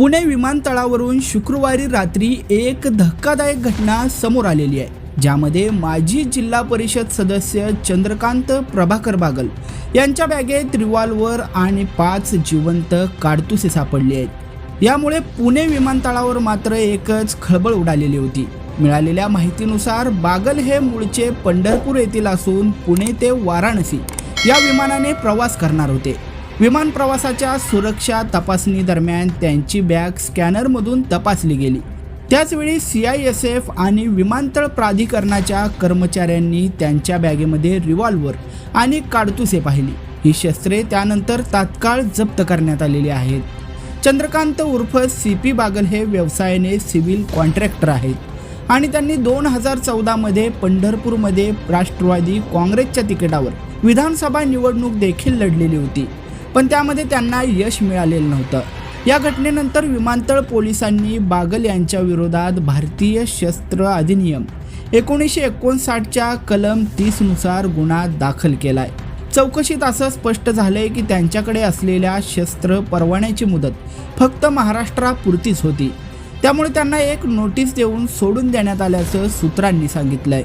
पुणे विमानतळावरून शुक्रवारी रात्री एक धक्कादायक घटना समोर आलेली आहे ज्यामध्ये माजी जिल्हा परिषद सदस्य चंद्रकांत प्रभाकर बागल यांच्या बॅगेत रिव्हॉल्वर आणि पाच जिवंत काडतुसे सापडली आहेत. यामुळे पुणे विमानतळावर मात्र एकच खळबळ उडालेली होती. मिळालेल्या माहितीनुसार बागल हे मूळचे पंढरपूर येथील असून पुणे ते वाराणसी या विमानाने प्रवास करणार होते. विमान प्रवासाच्या सुरक्षा तपासणी दरम्यान त्यांची बॅग स्कॅनरमधून तपासली गेली. त्याचवेळी सी आय एस एफ आणि विमानतळ प्राधिकरणाच्या कर्मचाऱ्यांनी त्यांच्या बॅगेमध्ये रिव्हॉल्वर आणि काडतुसे पाहिली. ही शस्त्रे त्यानंतर तात्काळ जप्त करण्यात आलेली आहेत. चंद्रकांत उर्फ सी पी बागल हे व्यवसायाने सिव्हिल कॉन्ट्रॅक्टर आहेत आणि त्यांनी दोन हजार चौदामध्ये पंढरपूरमध्ये राष्ट्रवादी काँग्रेसच्या तिकिटावर विधानसभा निवडणूक देखील लढलेली होती. पण त्यामध्ये त्यांना यश मिळालेलं नव्हतं. या घटनेनंतर विमानतळ पोलिसांनी बागल यांच्या विरोधात भारतीय शस्त्र अधिनियम एकोणीसशे एकोणसाठच्या कलम तीसनुसार गुन्हा दाखल केलाय. चौकशीत असं स्पष्ट झालंय की त्यांच्याकडे असलेल्या शस्त्र परवान्याची मुदत फक्त महाराष्ट्रापुरतीच होती. त्यामुळे त्यांना एक नोटीस देऊन सोडून देण्यात आल्याचं सूत्रांनी सांगितलंय.